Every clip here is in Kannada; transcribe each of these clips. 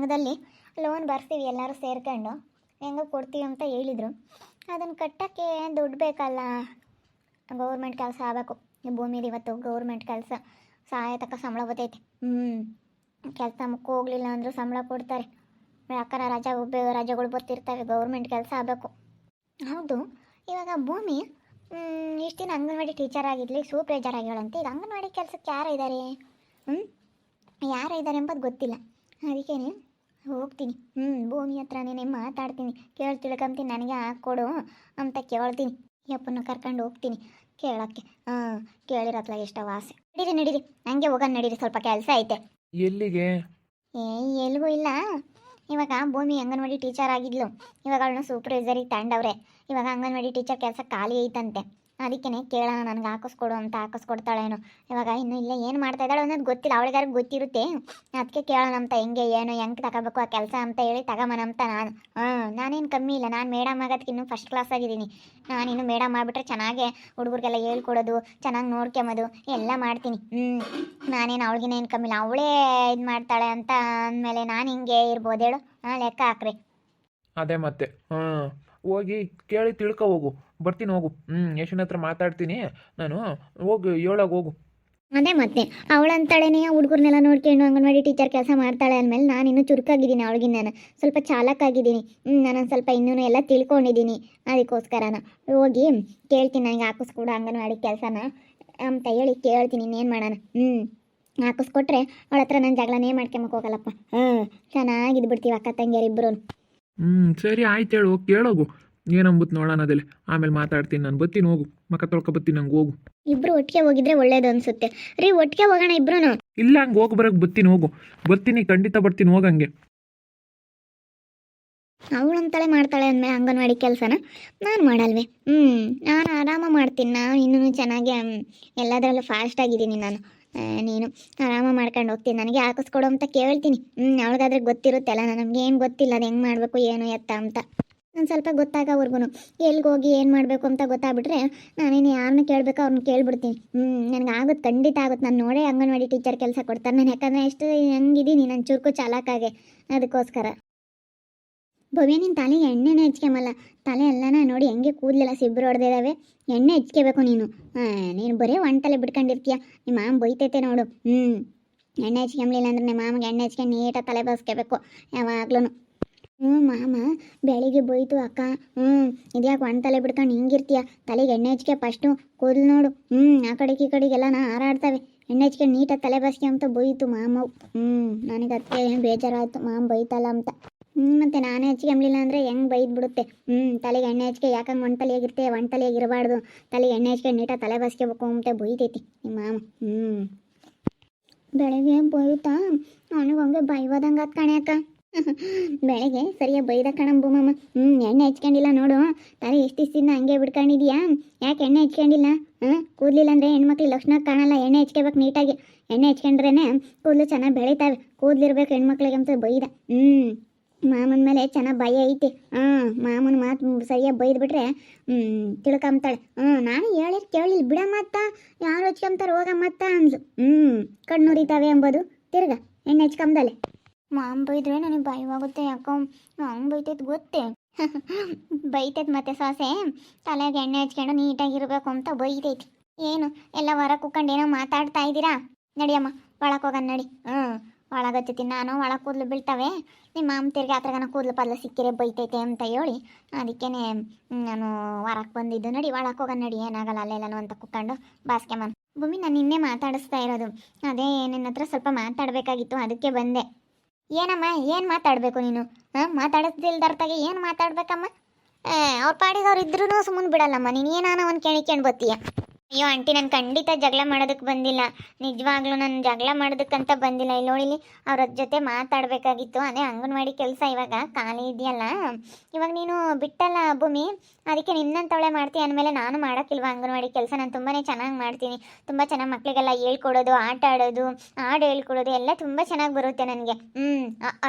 ಸಂಘದಲ್ಲಿ ಲೋನ್ ಬರ್ತೀವಿ, ಎಲ್ಲರೂ ಸೇರ್ಕೊಂಡು. ಹೆಂಗೋ ಕೊಡ್ತೀವಿ ಅಂತ ಹೇಳಿದರು. ಅದನ್ನು ಕಟ್ಟೋಕ್ಕೆ ದುಡ್ಡು ಬೇಕಲ್ಲ. ಗೌರ್ಮೆಂಟ್ ಕೆಲಸ ಆಗಬೇಕು. ಈ ಭೂಮಿದು ಇವತ್ತು ಗೌರ್ಮೆಂಟ್ ಕೆಲಸ. ಸಹಾಯ ತಕ್ಕ ಸಂಬಳ ಬರ್ತೈತೆ. ಹ್ಞೂ ಕೆಲಸ ಮುಖ ಹೋಗಲಿಲ್ಲ ಅಂದರೂ ಸಂಬಳ ಕೊಡ್ತಾರೆ. ಯಾಕಂದ್ರೆ ರಜ ಒಬ್ಬ ರಜೆಗಳು ಬರ್ತಿರ್ತವೆ, ಗೌರ್ಮೆಂಟ್ ಕೆಲಸ ಆಗಬೇಕು. ಹೌದು. ಇವಾಗ ಭೂಮಿ ಇಷ್ಟು ದಿನ ಅಂಗನವಾಡಿ ಟೀಚರ್ ಆಗಿರಲಿ ಸೂಪರ್ವೈಸರ್ ಆಗ್ಯಾಳಂತೆ ಈಗ ಅಂಗನವಾಡಿ ಕೆಲಸಕ್ಕೆ ಯಾರು ಇದ್ದಾರೆ ಹ್ಞೂ ಯಾರು ಇದ್ದಾರೆ ಎಂಬುದು ಗೊತ್ತಿಲ್ಲ. ಅದಕ್ಕೇನೆ ಹೋಗ್ತೀನಿ. ಹ್ಞೂ ಭೂಮಿ ಹತ್ರನೇ ಮಾತಾಡ್ತೀನಿ. ಕೇಳಿ ತಿಳ್ಕೊಂತೀನಿ ನನಗೆ ಹಾಕ್ಕೊಡು ಅಂತ ಕೇಳ್ತೀನಿ. ಯಪ್ಪನ ಕರ್ಕೊಂಡು ಹೋಗ್ತೀನಿ ಕೇಳೋಕ್ಕೆ. ಹಾಂ ಕೇಳಿರತ್ಲ ಎಷ್ಟೋ ಆಸೆ. ನಡೀರಿ ನಡೀರಿ. ನನಗೆ ಹೋಗೋಣ ನಡೀರಿ ಸ್ವಲ್ಪ ಕೆಲಸ ಐತೆ. ಎಲ್ಲಿಗೆ? ಏ ಎಲ್ಲಿಗೂ ಇಲ್ಲ. ಇವಾಗ ಭೂಮಿ ಅಂಗನವಾಡಿ ಟೀಚರ್ ಆಗಿದ್ಲು. ಇವಾಗ ಅವಳನ್ನ ಸೂಪರ್ವೈಸರಿಗೆ ತಂಡವ್ರೆ. ಇವಾಗ ಅಂಗನವಾಡಿ ಟೀಚರ್ ಕೆಲಸ ಖಾಲಿ ಐತಂತೆ. ಅದಕ್ಕೇ ಕೇಳೋಣ, ನನಗೆ ಹಾಕಿಸ್ಕೊಡು ಅಂತ ಹಾಕಿಸ್ಕೊಡ್ತಾಳೇನೋ. ಇವಾಗ ಇನ್ನು ಇಲ್ಲ ಏನು ಮಾಡ್ತಾ ಇದ್ದಾಳೆ ಅನ್ನೋದು ಗೊತ್ತಿಲ್ಲ, ಅವಳಿಗಾರು ಗೊತ್ತಿರುತ್ತೆ. ಅದಕ್ಕೆ ಕೇಳೋಣ ಅಂತ ಹೆಂಗೆ, ಏನು ಹೆಂಗೆ ತಗೋಬೇಕು ಆ ಕೆಲಸ ಅಂತ ಹೇಳಿ ತಗೊಂಬನ ಅಂತ ನಾನು. ಹಾಂ, ನಾನೇನು ಕಮ್ಮಿ ಇಲ್ಲ, ನಾನು ಮೇಡಮ್ ಆಗೋದಕ್ಕೆ ಇನ್ನೂ ಫಸ್ಟ್ ಕ್ಲಾಸ್ ಆಗಿದ್ದೀನಿ. ಇನ್ನು ಮೇಡಮ್ ಮಾಡಿಬಿಟ್ರೆ ಚೆನ್ನಾಗೆ ಹುಡುಗರಿಗೆಲ್ಲ ಹೇಳ್ಕೊಡೋದು, ಚೆನ್ನಾಗಿ ನೋಡ್ಕೊಂಬೋದು, ಎಲ್ಲ ಮಾಡ್ತೀನಿ. ಹ್ಞೂ ನಾನೇನು ಅವಳಿಗಿನೇನು ಕಮ್ಮಿ ಇಲ್ಲ, ಅವಳೇ ಇದು ಮಾಡ್ತಾಳೆ ಅಂತ ಅಂದಮೇಲೆ ನಾನು ಹಿಂಗೆ ಇರ್ಬೋದು ಹೇಳು. ಹಾಂ, ಲೆಕ್ಕ ಹಾಕ್ರಿ. ಅದೇ ಮತ್ತೆ ಹೋಗಿ ಕೇಳಿ ತಿಳ್ಕೊ ಹೋಗು. ಬರ್ತೀನಿ ಹೋಗು. ಹ್ಞೂ ಯಶನ ಹತ್ರ ಮಾತಾಡ್ತೀನಿ. ನಾನು ಹೋಗು ಏಳಾಗ ಹೋಗು. ಅದೇ ಮತ್ತೆ ಅವಳಂತಾಳೇನೆ ಹುಡುಗರ್ನೆಲ್ಲ ನೋಡ್ಕೊಂಡು ಅಂಗನವಾಡಿ ಟೀಚರ್ ಕೆಲಸ ಮಾಡ್ತಾಳೆ ಅಂದ್ಮೇಲೆ ನಾನು ಇನ್ನೂ ಚುರುಕಾಗಿದ್ದೀನಿ ಅವಳಿಗಿನ್ನ ನಾನು. ಸ್ವಲ್ಪ ಚಾಲಕಾಗಿದ್ದೀನಿ ಹ್ಞೂ ನಾನು ಸ್ವಲ್ಪ ಇನ್ನೂ ಎಲ್ಲ ತಿಳ್ಕೊಂಡಿದ್ದೀನಿ. ಅದಕ್ಕೋಸ್ಕರನ. ಹೋಗಿ ಕೇಳ್ತೀನಿ ನನಗೆ ಹಾಕಿಸ್ಕೊಡು ಅಂಗನವಾಡಿ ಕೆಲಸನ. ಅಂತ ಹೇಳಿ ಕೇಳ್ತೀನಿ ಇನ್ನೇನು ಮಾಡೋಣ? ಹ್ಞೂ ಹಾಕಿಸ್ಕೊಟ್ರೆ ಅವಳ ಹತ್ರ ನಾನು ಜಗಳನೇ ಮಾಡ್ಕೊಂಬಕ್ ಹೋಗಲ್ಲಪ್ಪ. ಹ್ಮ್ ಚೆನ್ನಾಗಿದ್ದು ಬಿಡ್ತೀವಿ ಅಕ್ಕ ತಂಗಿಯರಿಬ್ಬರು ಹ್ಞೂ ಸರಿ ಆಯ್ತು ಹೇಳು ಹೋಗಿ ಕೇಳೋಗು. ಏನಂಬುತ್ತು ನೋಡೋಣ ಅದಲ್ಲಿ. ಆಮೇಲೆ ಮಾತಾಡ್ತೀನಿ ನಾನು. ಬತ್ತೀನಿ ಹೋಗು. ಮಕ್ಕ ತೊಳ್ಕೊ ಬತ್ತೀನಿ ನಂಗೆ ಹೋಗು. ಇಬ್ರು ಒಟ್ಟಿಗೆ ಹೋಗಿದ್ರೆ ಒಳ್ಳೇದು ಅನ್ಸುತ್ತೆ. ರೀ ಒಟ್ಟಿಗೆ ಹೋಗೋಣ ಇಬ್ರು ಇಲ್ಲ ಹಂಗೆ ಹೋಗಿ ಬರೋಕೆ ಬತ್ತೀನಿ ಹೋಗು. ಬರ್ತೀನಿ ಖಂಡಿತ ಬರ್ತೀನಿ ಹೋಗಂಗೆ ಅವಳಂತಳೆ ಮಾಡ್ತಾಳೆ ಅಂದಮೇಲೆ ಅಂಗನವಾಡಿ ಕೆಲಸನ? ನಾನು ಮಾಡಲ್ವೇ? ಹ್ಞೂ ನಾನು ಆರಾಮ ಮಾಡ್ತೀನಿ. ನಾನು ಇನ್ನೂ ಚೆನ್ನಾಗಿ ಎಲ್ಲದರಲ್ಲೂ ಫಾಸ್ಟ್ ಆಗಿದ್ದೀನಿ ನಾನು. ನೀನು ಆರಾಮ ಮಾಡ್ಕೊಂಡು ಹೋಗ್ತೀನಿ. ನನಗೆ ಹಾಕಿಸ್ಕೊಡು ಅಂತ ಕೇಳ್ತೀನಿ. ಹ್ಞೂ ಅವಳಿಗಾದ್ರೆ ಗೊತ್ತಿರುತ್ತಲ್ಲ ನಮ್ಗೆ ಏನು ಗೊತ್ತಿಲ್ಲ ಅದು ಹೆಂಗೆ ಮಾಡಬೇಕು ಏನು ಎತ್ತ ಅಂತ. ಒಂದು ಸ್ವಲ್ಪ ಗೊತ್ತಾಗೋವರೆಗೂ ಎಲ್ಲಿಗೆ ಹೋಗಿ ಏನು ಮಾಡಬೇಕು ಅಂತ ಗೊತ್ತಾಗ್ಬಿಟ್ರೆ ನಾನೇನು ಯಾರನ್ನ ಕೇಳಬೇಕು ಅವ್ರನ್ನ ಕೇಳ್ಬಿಡ್ತೀನಿ. ಹ್ಞೂ ನನಗೆ ಆಗುತ್ತೆ ಖಂಡಿತ ಆಗುತ್ತೆ ನಾನು ನೋಡೇ ಅಂಗನವಾಡಿ ಟೀಚರ್ ಕೆಲಸ ಕೊಡ್ತಾರೆ ನಾನು. ಯಾಕಂದರೆ ಎಷ್ಟು ಹೆಂಗಿದ್ದೀನಿ ನಾನು ಚುರುಕು ಚಾಲಕಾಗೆ ಅದಕ್ಕೋಸ್ಕರ. ಭವ್ಯ ನಿನ್ನ ತಲೆಗೆ ಎಣ್ಣೆನೇ ಹೆಚ್ಕೊಂಬಲ್ಲ ತಲೆ ಎಲ್ಲನ ನೋಡಿ ಹೆಂಗೆ ಕೂದಲೆಲ್ಲ ಸಿಬ್ಬರು ಹೊಡೆದಿದ್ದಾವೆ ಎಣ್ಣೆ ಹೆಚ್ಕೋಬೇಕು ನೀನು. ನೀನು ಬರೀ ಒಂದು ತಲೆ ಬಿಟ್ಕೊಂಡಿರ್ತೀಯ. ನಿಮ್ಮ ಮಾಮ ಬೈತೈತೆ ನೋಡು. ಹ್ಞೂ ಎಣ್ಣೆ ಹಚ್ಕೊಂಬ್ಲಿಲ್ಲ ಅಂದ್ರೆ ನಿಮ್ಮ ಮಾಮಗೆ ಎಣ್ಣೆ ಹೆಚ್ಕೊಂಡು ನೀಟಾಗಿ ತಲೆ ಬಸ್ಕೋಬೇಕು ಯಾವಾಗ್ಲೂ ಹ್ಞೂ ಮಾಮ, ಬೆಳಿಗ್ಗೆ ಬೋಯ್ತು ಅಕ್ಕ. ಹ್ಞೂ, ಇದ್ಯಾಕೆ ಒಂದು ತಲೆ ಬಿಡ್ಕೊಂಡು ಹಿಂಗಿರ್ತೀಯ ತಲೆಗೆ ಎಣ್ಣೆ ಹಚ್ಕೆ ಫಸ್ಟು, ಕೂದಲು ನೋಡು. ಹ್ಞೂ, ಆ ಕಡೆಗೆ ಈ ಕಡೆಗೆಲ್ಲ ನಾ ಹಾರಾಡ್ತವೆ. ಎಣ್ಣೆ ಹಚ್ಕೆ ನೀಟಾಗಿ ತಲೆ ಬಸ್ಕೆ ಅಂತ ಬೋಯ್ತು ಮಾಮವು ಹ್ಞೂ, ನನಗೆ ಅದಕ್ಕೆ ಏನು ಬೇಜಾರಾಯಿತು. ಮಾಮ ಬೈತಲ್ಲ ಅಂತ. ಹ್ಞೂ, ಮತ್ತೆ ನಾನೇ ಹಚ್ಕೊಂಬ್ಲಿಲ್ಲ ಅಂದರೆ ಹೆಂಗೆ ಬೈದು ಬಿಡುತ್ತೆ? ಹ್ಞೂ, ತಲೆಗೆ ಎಣ್ಣೆ ಹಚ್ಕೆ ಯಾಕಂಗೆ ಒಂದು ತಲೆಯಾಗಿರ್ತೆ? ಒಂದು ತಲೆಯಾಗಿರಬಾರ್ದು ತಲೆಗೆ ಎಣ್ಣೆ ಹಚ್ಕೆ ನೀಟಾಗಿ ತಲೆ ಬಸ್ಕೋಬೇಕು ಅಂತ ಬೈತೈತಿ ನಿಮ್ಮ ಮಾಮ. ಹ್ಞೂ. ಬೆಳಗ್ಗೆ ಬೈತಾ ಅವನಿಗೆ ಹಂಗೆ ಬೈವದಂಗೆ ಕಣೆ ಅಕ್ಕ. ಬೆಳಗ್ಗೆ ಸರಿಯಾಗಿ ಬೈದ ಕಣಂಬುಮಮ್ಮ ಹ್ಞೂ ಎಣ್ಣೆ ಹಚ್ಕೊಂಡಿಲ್ಲ ನೋಡು. ತಲೆ ಎಷ್ಟು ದಿನ ಹಂಗೆ ಬಿಡ್ಕೊಂಡಿದ್ಯಾ? ಯಾಕೆ ಎಣ್ಣೆ ಹಚ್ಕೊಂಡಿಲ್ಲ? ಹ್ಞೂ ಕೂದಲಿಲ್ಲ ಅಂದರೆ ಹೆಣ್ಮಕ್ಳು ಲಕ್ಷಣ ಕಾಣಲ್ಲ. ಎಣ್ಣೆ ಹಚ್ಕೋಬೇಕು ನೀಟಾಗಿ. ಎಣ್ಣೆ ಹಚ್ಕೊಂಡ್ರೇ ಕೂದಲು ಚೆನ್ನಾಗಿ ಬೆಳೀತಾವೆ. ಕೂದಲಿರ್ಬೇಕು ಹೆಣ್ಮಕ್ಳಿಗೆ ಅಂತ ಬೈದ. ಹ್ಞೂ ಮಾಮನ ಮೇಲೆ ಚೆನ್ನಾಗಿ ಭಯ ಐತಿ. ಹಾಂ ಮಾಮನ ಮಾತು ಸರಿಯಾಗಿ ಬೈದ್ಬಿಟ್ರೆ ಹ್ಞೂ ತಿಳ್ಕೊಂಬ್ತಾಳೆ. ಹ್ಞೂ ನಾನು ಹೇಳಿರ್ ಕೇಳಿಲ್ಲ ಬಿಡ ಮತ್ತ ಯಾರು ಹಚ್ಕೊಂತಾರೆ ಹೋಗಮ್ಮತ್ತ ಮತ್ತ ಅಂದ್ಲು. ಹ್ಞೂ ಕಣ್ಣು ಹುರಿತಾವೆ ಎಂಬುದು ತಿರ್ಗ ಎಣ್ಣೆ ಹಚ್ಕೊಂಬದಲೆ ಮಾಮ್ ಬೈದ್ರೆ ನನಗೆ ಭಯವಾಗುತ್ತೆ, ಯಾಕೋ ಹಂಗೆ ಬೈತೈತೆ ಗೊತ್ತೇ? ಬೈತೈತೆ ಮತ್ತೆ ಸಾಸೆ. ತಲೆಗೆ ಎಣ್ಣೆ ಹಚ್ಕೊಂಡು ನೀಟಾಗಿರ್ಬೇಕು ಅಂತ ಬೈತೈತಿ. ಏನು, ಎಲ್ಲ ಹೊರ ಕುತ್ಕೊಂಡು ಏನೋ ಮಾತಾಡ್ತಾ ಇದ್ದೀರಾ? ನಡಿಯಮ್ಮ ಒಳಗೆ ಹೋಗೋಣ ನಡಿ. ಹ್ಞೂ ಒಳಗತ್ತೀನಿ ನಾನು ಒಳಗೆ ಕೂದಲು ಬೀಳ್ತವೆ. ನಿಮ್ಮ ಮಾಮ ತಿರ್ಗಿ ಆತ್ರಗನ ಕೂದಲು ಪದಲು ಸಿಕ್ಕಿರೆ ಬೈತೈತೆ ಅಂತ ಹೇಳಿ ಅದಕ್ಕೇನೆ ನಾನು ಹೊರಕ್ಕೆ ಬಂದಿದ್ದು. ನಡಿ, ಒಳಗೆ ಹೋಗೋಣ ನಡಿ. ಏನಾಗಲ್ಲ ಅಲ್ಲೆಲ್ಲನು ಅಂತ ಕುಕ್ಕೊಂಡು ಬಾಸ್ಕೆ ಮಾಮ್ ಭೂಮಿ, ನಾನು ನಿನ್ನೆ ಮಾತಾಡಿಸ್ತಾ ಇರೋದು. ಅದೇ ನಿನ್ನ ಹತ್ರ ಸ್ವಲ್ಪ ಮಾತಾಡಬೇಕಾಗಿತ್ತು, ಅದಕ್ಕೆ ಬಂದೆ. ಏನಮ್ಮ, ಏನು ಮಾತಾಡಬೇಕು ನೀನು? ಹಾಂ ಮಾತಾಡಿಸ್ದಿಲ್ದರ್ತಾಗೆ ಏನು ಮಾತಾಡ್ಬೇಕಮ್ಮ? ಅವ್ರ ಪಾಡಿಗೆ ಅವ್ರು ಇದ್ರೂ ಸುಮ್ಮನೆ ಬಿಡಲ್ಲಮ್ಮ, ನೀನು ಏನಾನ ಒಂದು ಕೇಳಿ ಬತ್ತೀಯ ಅಯ್ಯೋ ಆಂಟಿ ನಾನು ಖಂಡಿತ ಜಗಳ ಮಾಡೋದಕ್ಕೆ ಬಂದಿಲ್ಲ. ನಿಜವಾಗ್ಲೂ ನಾನು ಜಗಳ ಮಾಡೋದಕ್ಕಂತ ಬಂದಿಲ್ಲ. ಇಲ್ಲಿ ನೋಡಿಲಿ ಅವ್ರ ಜೊತೆ ಮಾತಾಡಬೇಕಾಗಿತ್ತು. ಅದೇ ಅಂಗನವಾಡಿ ಕೆಲಸ ಇವಾಗ ಖಾಲಿ ಇದೆಯಲ್ಲ. ಇವಾಗ ನೀನು ಬಿಟ್ಟಲ್ಲ ಭೂಮಿ. ಅದಕ್ಕೆ ನಿನ್ನಂತವಳೆ ಮಾಡ್ತೀನಿ ಅಂದಮೇಲೆ ನಾನು ಮಾಡೋಕ್ಕಿಲ್ವ ಅಂಗನವಾಡಿ ಕೆಲಸ? ನಾನು ತುಂಬಾ ಚೆನ್ನಾಗಿ ಮಾಡ್ತೀನಿ. ತುಂಬ ಚೆನ್ನಾಗಿ ಮಕ್ಕಳಿಗೆಲ್ಲ ಹೇಳ್ಕೊಡೋದು ಆಟ ಆಡೋದು ಹಾಡು ಹೇಳ್ಕೊಡೋದು ಎಲ್ಲ ತುಂಬ ಚೆನ್ನಾಗಿ ಬರುತ್ತೆ ನನಗೆ. ಹ್ಞೂ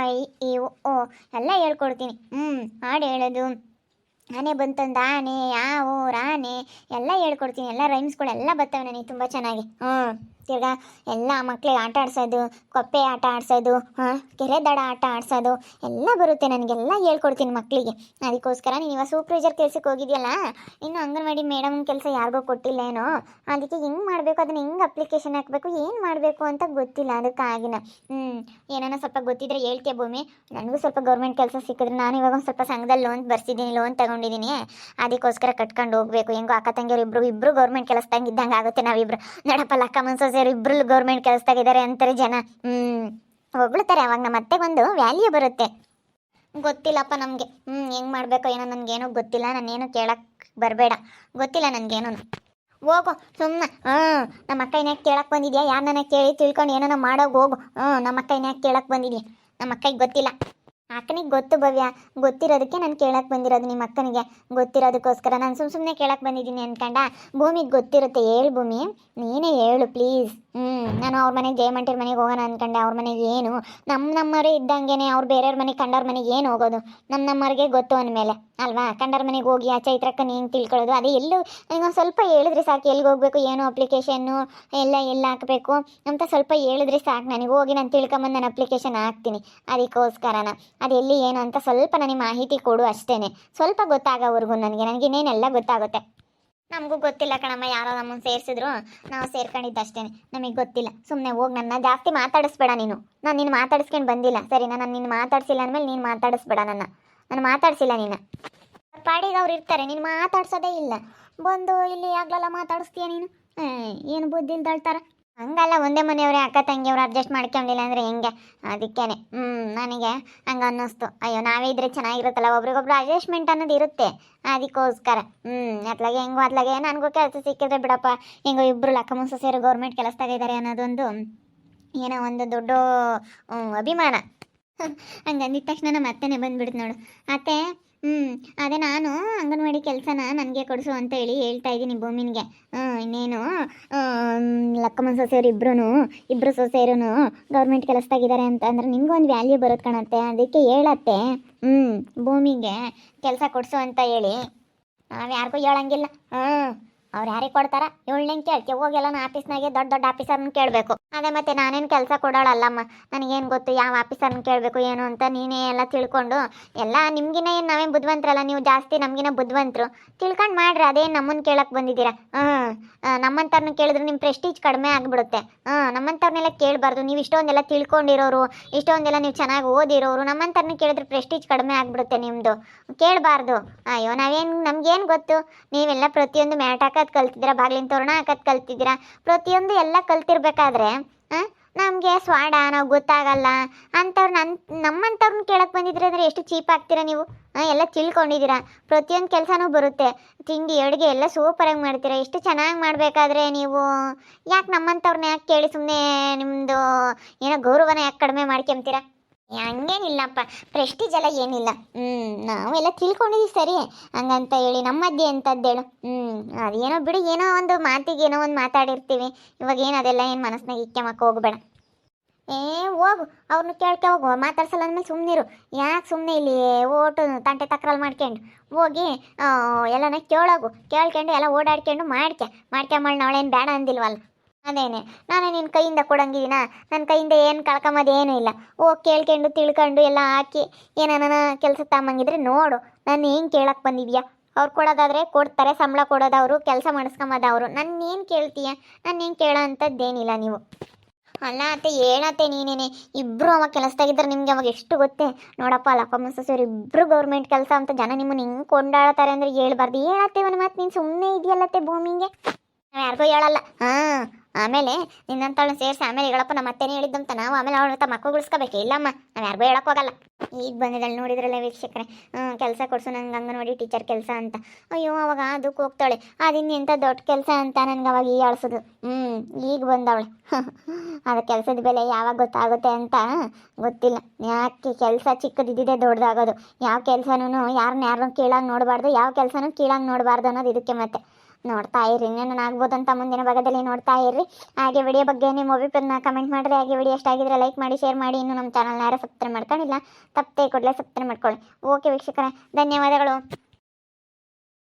ಐ ಇ, ಓ ಎಲ್ಲ ಹೇಳ್ಕೊಡ್ತೀನಿ. ಹ್ಞೂ ಹಾಡು ಹೇಳೋದು. ಆನೆ ಬಂತಂದ ಆನೆ ಯಾವ ಆನೆ ಎಲ್ಲ ಹೇಳ್ಕೊಡ್ತೀನಿ. ಎಲ್ಲ ರೈಮ್ಸ್ಗಳೆಲ್ಲ ಬರ್ತವೆ ನನಗೆ ತುಂಬ ಚೆನ್ನಾಗಿ. ಹ್ಞೂ ತಿರ್ಗಾ ಎಲ್ಲ ಮಕ್ಳಿಗೆ ಆಟ ಆಡ್ಸೋದು, ಕೊಪ್ಪೆ ಆಟ ಆಡ್ಸೋದು, ಹಾಂ, ಕೆರೆ ದಡ ಆಟ ಆಡ್ಸೋದು, ಎಲ್ಲ ಬರುತ್ತೆ ನನಗೆಲ್ಲ ಹೇಳ್ಕೊಡ್ತೀನಿ ಮಕ್ಕಳಿಗೆ ಅದಕ್ಕೋಸ್ಕರ ನೀನು ಇವಾಗ ಸೂಪರ್ವೈಸರ್ ಕೆಲ್ಸಕ್ಕೆ ಹೋಗಿದೆಯಲ್ಲ, ಇನ್ನು ಅಂಗನವಾಡಿ ಮೇಡಮ್ ಕೆಲಸ ಯಾರಿಗೂ ಕೊಟ್ಟಿಲ್ಲ ಏನೋ, ಅದಕ್ಕೆ ಹೆಂಗೆ ಮಾಡಬೇಕು, ಅದನ್ನ ಹೆಂಗೆ ಅಪ್ಲಿಕೇಶನ್ ಹಾಕಬೇಕು, ಏನು ಮಾಡಬೇಕು ಅಂತ ಗೊತ್ತಿಲ್ಲ ಅದಕ್ಕಾಗಿನ. ಹ್ಞೂ ಏನಾನ ಸ್ವಲ್ಪ ಗೊತ್ತಿದ್ರೆ ಹೇಳ್ತೀಯ ಭೂಮಿ. ನನಗೂ ಸ್ವಲ್ಪ ಗೌರ್ಮೆಂಟ್ ಕೆಲಸ ಸಿಕ್ಕಿದ್ರೆ ನಾನು ಇವಾಗ ಒಂದು ಸ್ವಲ್ಪ ಸಂಘದಲ್ಲಿ ಲೋನ್ ಬರ್ಸಿದ್ದೀನಿ ಲೋನ್ ತಗೊಂಡಿದ್ದೀನಿ ಅದಕ್ಕೋಸ್ಕರ ಕಟ್ಕೊಂಡು ಹೋಗಬೇಕು. ಹೆಂಗೋ ಅಕ್ಕ ತಂಗಿಯವ್ರು ಇಬ್ಬರು ಇಬ್ಬರು ಗೌರ್ಮೆಂಟ್ ಕೆಲಸದಂಗೆ ಇದ್ದಂಗೆ ಆಗುತ್ತೆ ನಾವಿಬ್ರು. ಅಕ್ಕ ಲಕ್ಕ ಮನ್ಸೋಸೇರು ಇಬ್ರು ಗೌರ್ಮೆಂಟ್ ಕೆಲಸದಾಗಿದ್ದಾರೆ ಅಂತಾರೆ ಜನ. ಹೊಗಳ್ತಾರೆ. ಅವಾಗ ನಮ್ಮ ಅತ್ತೆಗೆ ಒಂದು ವ್ಯಾಲ್ಯೂ ಬರುತ್ತೆ. ಗೊತ್ತಿಲ್ಲಪ್ಪ ನಮಗೆ. ಹ್ಞೂ ಹೆಂಗೆ ಮಾಡಬೇಕು ಏನೋ ನನಗೇನೋ ಗೊತ್ತಿಲ್ಲ. ನಾನೇನು ಕೇಳಕ್ಕೆ ಬರಬೇಡ. ಗೊತ್ತಿಲ್ಲ ನನಗೇನೋ. ಹೋಗು ಸುಮ್ಮನೆ ಹ್ಞೂ ನಮ್ಮ ಅಕ್ಕ ಇನ್ಯಾಕೆ ಕೇಳಕ್ಕೆ ಬಂದಿದ್ಯಾ? ಯಾರನ್ನ ಕೇಳಿ ತಿಳ್ಕೊಂಡು ಏನೋ ಮಾಡೋಗಿ ಹೋಗು. ಹ್ಞೂ ನಮ್ಮ ಅಕ್ಕ ಇನ್ಯಾಕೆ ಕೇಳಕ್ಕೆ ಬಂದಿದ್ಯಾ? ನಮ್ಮ ಅಕ್ಕಗೆ ಗೊತ್ತಿಲ್ಲ. ಅಕ್ಕನಿಗೆ ಗೊತ್ತು ಭವ್ಯ, ಗೊತ್ತಿರೋದಕ್ಕೆ ನಾನು ಕೇಳಕ್ಕೆ ಬಂದಿರೋದು ನಿಮ್ಮ ಅಕ್ಕನಿಗೆ. ಗೊತ್ತಿರೋದಕ್ಕೋಸ್ಕರ ನಾನು ಸುಮ್ಮ ಸುಮ್ಮನೆ ಕೇಳಕ್ಕೆ ಬಂದಿದ್ದೀನಿ ಅನ್ಕಂಡ ಭೂಮಿಗೆ ಗೊತ್ತಿರುತ್ತೆ, ಹೇಳು ಭೂಮಿ. ನೀನೇ ಹೇಳು ಪ್ಲೀಸ್. ಹ್ಞೂ ನಾನು ಅವ್ರ ಮನೆಗೆ ಜಯಮಂಟಿರ ಮನೆಗೆ ಹೋಗೋಣ ಅನ್ಕಂಡೆ, ಅವ್ರ ಮನೆಗೆ ಏನು? ನಮ್ಮ ನಮ್ಮವರೇ ಇದ್ದಂಗೆನೆ ಅವ್ರು ಬೇರೆಯವ್ರ ಮನೆಗೆ ಕಂಡವ್ರ ಮನೆಗೆ ಏನು ಹೋಗೋದು? ನಮ್ಮ ನಮ್ಮವ್ರಿಗೆ ಗೊತ್ತು ಅಂದಮೇಲೆ, ಅಲ್ವಾ? ಕಂಡವ್ರ ಮನೆಗೆ ಹೋಗಿ ಆ ಚೈತ್ರಕ್ಕ ನೀನು ತಿಳ್ಕೊಳ್ಳೋದು, ಅದೇ ಎಲ್ಲೂ ಒಂದು ಸ್ವಲ್ಪ ಹೇಳಿದ್ರೆ ಸಾಕು ಎಲ್ಲಿಗೆ ಹೋಗ್ಬೇಕು, ಏನು ಅಪ್ಲಿಕೇಶನ್ನು ಎಲ್ಲ ಎಲ್ಲ ಹಾಕಬೇಕು ಅಂತ ಸ್ವಲ್ಪ ಹೇಳಿದ್ರೆ ಸಾಕು. ನನಗೆ ಹೋಗಿ ನಾನು ತಿಳ್ಕೊಂಬಂದು ನಾನು ಅಪ್ಲಿಕೇಶನ್ ಹಾಕ್ತೀನಿ, ಅದಕ್ಕೋಸ್ಕರನ. ಅದು ಎಲ್ಲಿ ಏನು ಅಂತ ಸ್ವಲ್ಪ ನನಗೆ ಮಾಹಿತಿ ಕೊಡು ಅಷ್ಟೇ ಸ್ವಲ್ಪ ಗೊತ್ತಾಗೋವರೆಗೂ ನನಗೆ. ನನಗೆ ಇನ್ನೇನೆಲ್ಲ ಗೊತ್ತಾಗುತ್ತೆ. ನಮಗೂ ಗೊತ್ತಿಲ್ಲ ಕಣಮ್ಮ, ಯಾರೋ ನಮ್ಮನ್ನು ಸೇರಿಸಿದ್ರು. ನಾವು ಸೇರ್ಕೊಂಡಿದ್ದಷ್ಟೇ ನಮಗೆ ಗೊತ್ತಿಲ್ಲ. ಸುಮ್ಮನೆ ಹೋಗಿ, ನನ್ನ ಜಾಸ್ತಿ ಮಾತಾಡಿಸ್ಬೇಡ ನೀನು. ನಾನು ನಿನ್ನ ಮಾತಾಡಿಸ್ಕೊಂಡು ಬಂದಿಲ್ಲ. ಸರಿನಾ? ನಾನು ನಿನ್ನ ಮಾತಾಡಿಸಿಲ್ಲ ಅಂದಮೇಲೆ ನೀನು ಮಾತಾಡಿಸ್ಬೇಡ ನನ್ನ. ನಾನು ಮಾತಾಡಿಸಿಲ್ಲ ನೀನು ಪಾಡಿಗೆ ಅವ್ರು ಇರ್ತಾರೆ. ನೀನು ಮಾತಾಡ್ಸೋದೇ ಇಲ್ಲ. ಬಂದು ಇಲ್ಲಿ ಆಗ್ಲೆಲ್ಲ ಮಾತಾಡಿಸ್ತೀಯ ನೀನು? ಏನು ಬುದ್ಧಿ ಇಲ್ದಾಳ್ತಾರ? ಹಂಗಲ್ಲ, ಒಂದೇ ಮನೆಯವ್ರೆ, ಅಕ್ಕ ತಂಗಿಯವ್ರು ಅಡ್ಜಸ್ಟ್ ಮಾಡ್ಕೊಂಡಿಲ್ಲ ಅಂದರೆ ಹೆಂಗೆ? ಅದಕ್ಕೇನೆ. ಹ್ಞೂ ನನಗೆ ಹಂಗೆ ಅನ್ನಿಸ್ತು. ಅಯ್ಯೋ, ನಾವೇ ಇದ್ರೆ ಚೆನ್ನಾಗಿರುತ್ತಲ್ಲ, ಒಬ್ರಿಗೊಬ್ರು ಅಡ್ಜಸ್ಟ್ಮೆಂಟ್ ಅನ್ನೋದು ಇರುತ್ತೆ. ಅದಕ್ಕೋಸ್ಕರ. ಹ್ಞೂ ಅತ್ಲಾಗೆ ಹೆಂಗೋ ಅತ್ಲಾಗೆ ನನಗೂ ಕೆಲಸ ಸಿಕ್ಕಿದ್ರೆ ಬಿಡಪ್ಪ. ಹೆಂಗೋ ಇಬ್ಬರು ಲಕ್ಕ ಮುನ್ಸ ಸೇರಿ ಗೌರ್ಮೆಂಟ್ ಕೆಲಸದಾಗ ಇದ್ದಾರೆ ಅನ್ನೋದೊಂದು, ಏನೋ ಒಂದು ದೊಡ್ಡ ಅಭಿಮಾನ. ಹಂಗೆ ಅಂದಿದ ತಕ್ಷಣ ನಮ್ಮ ಅತ್ತೆನೇ ಬಂದ್ಬಿಡ್ತು ನೋಡು. ಅತ್ತೆ ಹ್ಞೂ ಅದೇ ನಾನು ಅಂಗನವಾಡಿ ಕೆಲಸನ ನನಗೆ ಕೊಡಿಸು ಅಂತ ಹೇಳಿ ಹೇಳ್ತಾ ಇದ್ದೀನಿ ಭೂಮಿನಿಗೆ. ಇನ್ನೇನು ಲಕ್ಕಮ್ಮನ ಸೊಸೆಯರು ಇಬ್ರು ಇಬ್ಬರು ಸೊಸೆಯರು ಗೌರ್ಮೆಂಟ್ ಕೆಲಸದಾಗಿದ್ದಾರೆ ಅಂತ ಅಂದ್ರೆ ನಿಮ್ಗೂ ಒಂದು ವ್ಯಾಲ್ಯೂ ಬರುತ್ತೆ ಕಾಣತ್ತೆ. ಅದಕ್ಕೆ ಹೇಳತ್ತೆ. ಹ್ಞೂ ಭೂಮಿಗೆ ಕೆಲಸ ಕೊಡಿಸು ಅಂತ ಹೇಳಿ. ನಾವು ಯಾರಿಗೂ ಹೇಳಂಗಿಲ್ಲ. ಹ್ಞೂ ಅವ್ರು ಯಾರಿಗೆ ಕೊಡ್ತಾರ? ಏಳ್ನಂಗೆ ಕೇಳ್ತೀವಿ ಹೋಗೆಲ್ಲ ಆಫೀಸ್ನಾಗೆ, ದೊಡ್ಡ ದೊಡ್ಡ ಆಫೀಸರ್ನ ಕೇಳಬೇಕು. ಅದೇ ಮತ್ತೆ ನಾನೇನು ಕೆಲಸ ಕೊಡೋಳಲ್ಲಮ್ಮ? ನನಗೇನು ಗೊತ್ತು ಯಾವ ಆಫೀಸರ್ನ ಕೇಳಬೇಕು, ಏನು ಅಂತ ನೀನೇ ಎಲ್ಲ ತಿಳ್ಕೊಂಡು, ಎಲ್ಲ ನಿಮ್ಗಿನ ಏನು ನಾವೇನು ಬುದ್ಧಿವಂತರಲ್ಲ ನೀವು ಜಾಸ್ತಿ ನಮಗಿನ ಬುದ್ಧಿವಂತರು ತಿಳ್ಕೊಂಡು ಮಾಡ್ರಿ, ಅದೇನು ನಮ್ಮನ್ನು ಕೇಳಕ್ಕೆ ಬಂದಿದ್ದೀರಾ? ಹ್ಞೂ ನಮ್ಮಂಥವ್ರನ್ನ ಕೇಳಿದ್ರೆ ನಿಮ್ಮ ಪ್ರೆಸ್ಟೀಜ್ ಕಡಿಮೆ ಆಗಿಬಿಡುತ್ತೆ. ಹ್ಞೂ ನಮ್ಮಂಥವ್ರನ್ನೆಲ್ಲ ಕೇಳಬಾರ್ದು. ನೀವು ಇಷ್ಟೊಂದೆಲ್ಲ ತಿಳ್ಕೊಂಡಿರೋರು, ಇಷ್ಟೊಂದೆಲ್ಲ ನೀವು ಚೆನ್ನಾಗಿ ಓದಿರೋರು ನಮ್ಮಂಥವ್ರನ್ನ ಕೇಳಿದ್ರೆ ಪ್ರೆಸ್ಟೀಜ್ ಕಡಿಮೆ ಆಗಿಬಿಡುತ್ತೆ ನಿಮ್ಮದು ಕೇಳಬಾರ್ದು. ಅಯ್ಯೋ, ನಾವೇನು, ನಮಗೇನು ಗೊತ್ತು? ನೀವೆಲ್ಲ ಪ್ರತಿಯೊಂದು ಮ್ಯಾಟ್ ಹಾಕೋದು ಕಲ್ತಿದ್ದೀರಾ, ಬಾಗಿಲಿನ ತೋರಣ ಹಾಕೋದು ಕಲ್ತಿದ್ದೀರಾ? ಪ್ರತಿಯೊಂದು ಎಲ್ಲ ಕಲ್ತಿರ್ಬೇಕಾದ್ರೆ ನಮಗೆ ಸ್ವಾಡ, ನಾವು ಗೊತ್ತಾಗಲ್ಲ. ಅಂಥವ್ರು ನನ್ನ ನಮ್ಮಂಥವ್ರನ್ನ ಕೇಳಕ್ಕೆ ಬಂದಿದ್ರೆ ಅಂದರೆ ಎಷ್ಟು ಚೀಪ್ ಆಗ್ತೀರಾ ನೀವು? ಎಲ್ಲ ತಿಳ್ಕೊಂಡಿದ್ದೀರಾ? ಪ್ರತಿಯೊಂದು ಕೆಲಸನೂ ಬರುತ್ತೆ. ತಿಂಡಿ, ಅಡುಗೆ ಎಲ್ಲ ಸೂಪರಾಗಿ ಮಾಡ್ತೀರಾ? ಎಷ್ಟು ಚೆನ್ನಾಗಿ ಮಾಡಬೇಕಾದ್ರೆ ನೀವು? ಯಾಕೆ ನಮ್ಮಂಥವ್ರನ್ನ ಯಾಕೆ ಕೇಳಿ ಸುಮ್ಮನೆ ನಿಮ್ಮದು ಏನೋ ಗೌರವನ ಯಾಕೆ ಕಡಿಮೆ ಮಾಡ್ಕೊಂತೀರಾ? ಹಂಗೇನಿಲ್ಲಪ್ಪ ಪ್ರೆಸ್ಟೀಜ್ ಎಲ್ಲ ಏನಿಲ್ಲ. ಹ್ಞೂ ನಾವೆಲ್ಲ ತಿಳ್ಕೊಂಡಿದ್ದೀವಿ ಸರಿ. ಹಂಗಂತ ಹೇಳಿ ನಮ್ಮ ಮಧ್ಯೆ ಹೇಳು ಹ್ಞೂ ಅದೇನೋ ಬಿಡು, ಏನೋ ಒಂದು ಮಾತಿಗೆ ಏನೋ ಒಂದು ಮಾತಾಡಿರ್ತೀವಿ. ಇವಾಗ ಏನು ಅದೆಲ್ಲ ಏನು ಮನಸ್ಸಿನಾಗ ಇಕ್ಕೆಮಕ್ಕೆ ಹೋಗ್ಬೇಡ. ಏ, ಹೋಗು ಅವ್ರನ್ನ ಕೇಳ್ಕೆ ಹೋಗು, ಮಾತಾಡ್ಸಲ್ಲ ಅಂದಮೇಲೆ ಸುಮ್ಮನಿರು ಯಾಕೆ ಸುಮ್ಮನೆ ಇಲ್ಲಿ ಓಟು ತಂಟೆ ತಕ್ರಲ್ಲಿ ಮಾಡ್ಕೊಂಡು? ಹೋಗಿ ಎಲ್ಲನ ಕೇಳೋಗು. ಕೇಳ್ಕೊಂಡು, ಎಲ್ಲ ಓಡಾಡ್ಕೊಂಡು ಮಾಡ್ಕೆ. ಮಾಡ್ಕೆ ಮಾಡಿ ನಾವಳೇನು ಬೇಡ ಅಂದಿಲ್ವಲ್ಲ. ಅದೇನೆ, ನಾನು ನಿನ್ನ ಕೈಯಿಂದ ಕೊಡಂಗಿದ್ದೀನ ನನ್ನ ಕೈಯಿಂದ ಏನು ಕಳ್ಕೊಂಬೋದು ಏನೂ ಇಲ್ಲ. ಓ, ಕೇಳ್ಕೊಂಡು, ತಿಳ್ಕೊಂಡು ಎಲ್ಲ ಹಾಕಿ ಏನಾನ ಕೆಲಸ ತಗೊಂಬಂಗಿದ್ರೆ ನೋಡು, ನಾನು ಏನು ಕೇಳಕ್ಕೆ ಬಂದಿದ್ಯಾ? ಅವ್ರು ಕೊಡೋದಾದ್ರೆ ಕೊಡ್ತಾರೆ, ಸಂಬಳ ಕೊಡೋದವರು ಕೆಲಸ ಮಾಡಿಸ್ಕೊಂಬೋದವರು ನಾನು ಏನು ಕೇಳ್ತೀಯ? ನಾನು ಏನು ಕೇಳೋ ಅಂಥದ್ದೇನಿಲ್ಲ ನೀವು. ಅಲ್ಲ ಅತ್ತೆ ಹೇಳತ್ತೆ ನೀನೇನೆ? ಇಬ್ಬರು ಅವಾಗ ಕೆಲಸದಾಗಿದ್ದರೆ ನಿಮ್ಗೆ ಅವಾಗ ಎಷ್ಟು ಗೊತ್ತೇ? ನೋಡಪ್ಪ ಅಲ್ಲಪ್ಪ ಸರ್ ಇಬ್ಬರು ಗೌರ್ಮೆಂಟ್ ಕೆಲಸ ಅಂತ ಜನ ನಿಮ್ಮನ್ನು ಹಿಂಗೆ ಕೊಂಡಾಡ್ತಾರೆ ಅಂದರೆ ಹೇಳ್ಬಾರ್ದು. ಏನತ್ತೆ ಒಂದು ಮಾತು? ನೀನು ಸುಮ್ಮನೆ ಇದೆಯಲ್ಲತ್ತೆ ಭೂಮಿಗೆ? ಯಾರಿಗೂ ಹೇಳಲ್ಲ. ಹಾಂ, ಆಮೇಲೆ ನಿನ್ನಂತವಳನ್ನ ಸೇರಿಸಿ ಆಮೇಲೆ ಹೇಳಪ್ಪ ನಮ್ಮ ಅತ್ತೆನೇ ಹೇಳಿದ್ದಂತ. ನಾವು ಆಮೇಲೆ ಅವಳ ಮಕ್ಕಳು ಇಲ್ಲಮ್ಮ, ನಾವು ಯಾರಿಗೂ ಹೋಗಲ್ಲ. ಈಗ ಬಂದಿದ್ದಾಳೆ ನೋಡಿದ್ರಲ್ಲ ವೀಕ್ಷಕರೇ. ಕೆಲಸ ಕೊಡ್ಸು ನಂಗೆ ನೋಡಿ ಟೀಚರ್ ಕೆಲಸ ಅಂತ. ಅಯ್ಯೋ, ಅವಾಗ ಅದಕ್ಕೆ ಹೋಗ್ತಾಳೆ. ಅದಿನ್ನು ಎಂಥ ದೊಡ್ಡ ಕೆಲಸ ಅಂತ ನನಗೆ ಅವಾಗ ಈ ಆಳ್ಸೋದು. ಹ್ಞೂ ಈಗ ಬಂದವಳೆ. ಅದ ಕೆಲಸದ ಬೆಲೆ ಯಾವಾಗ ಗೊತ್ತಾಗುತ್ತೆ ಅಂತ ಗೊತ್ತಿಲ್ಲ. ಯಾಕೆ ಕೆಲಸ ಚಿಕ್ಕದಿದ್ದಿದೆ ದೊಡ್ಡದಾಗೋದು ಯಾವ ಕೆಲಸನೂ ಯಾರನ್ನ ಯಾರನ್ನೂ ಕೀಳಾಗಿ ನೋಡಬಾರ್ದು. ಯಾವ ಕೆಲಸನೂ ಕೀಳಾಗಿ ನೋಡಬಾರ್ದು ಅನ್ನೋದು ಇದಕ್ಕೆ ಮತ್ತೆ. ನೋಡ್ತಾ ಇರ್ರಿ. ಇನ್ನೇನು ಆಗ್ಬೋದು ಅಂತ ಮುಂದಿನ ಭಾಗದಲ್ಲಿ ನೋಡ್ತಾ ಇರ್ರಿ. ಹಾಗೆ ವಿಡಿಯೋ ಬಗ್ಗೆ ನಿಮ್ಮ ಅಭಿಪ್ರಾಯನ ಕಮೆಂಟ್ ಮಾಡಿರಿ. ಹಾಗೆ ವಿಡಿಯೋ ಎಷ್ಟು ಆಗಿದ್ರೆ ಲೈಕ್ ಮಾಡಿ ಶೇರ್ ಮಾಡಿ. ಇನ್ನು ನಮ್ಮ ಚಾನಲ್ನ ಯಾರು ಸಬ್ಸ್ಕ್ರೈಬ್ ಮಾಡ್ಕೊಂಡಿಲ್ಲ ತಪ್ಪೇ ಕೂಡಲೇ ಸಬ್ಸ್ಕ್ರೈಬ್ ಮಾಡ್ಕೊಳ್ಳಿ. ಓಕೆ ವೀಕ್ಷಕರೇ, ಧನ್ಯವಾದಗಳು.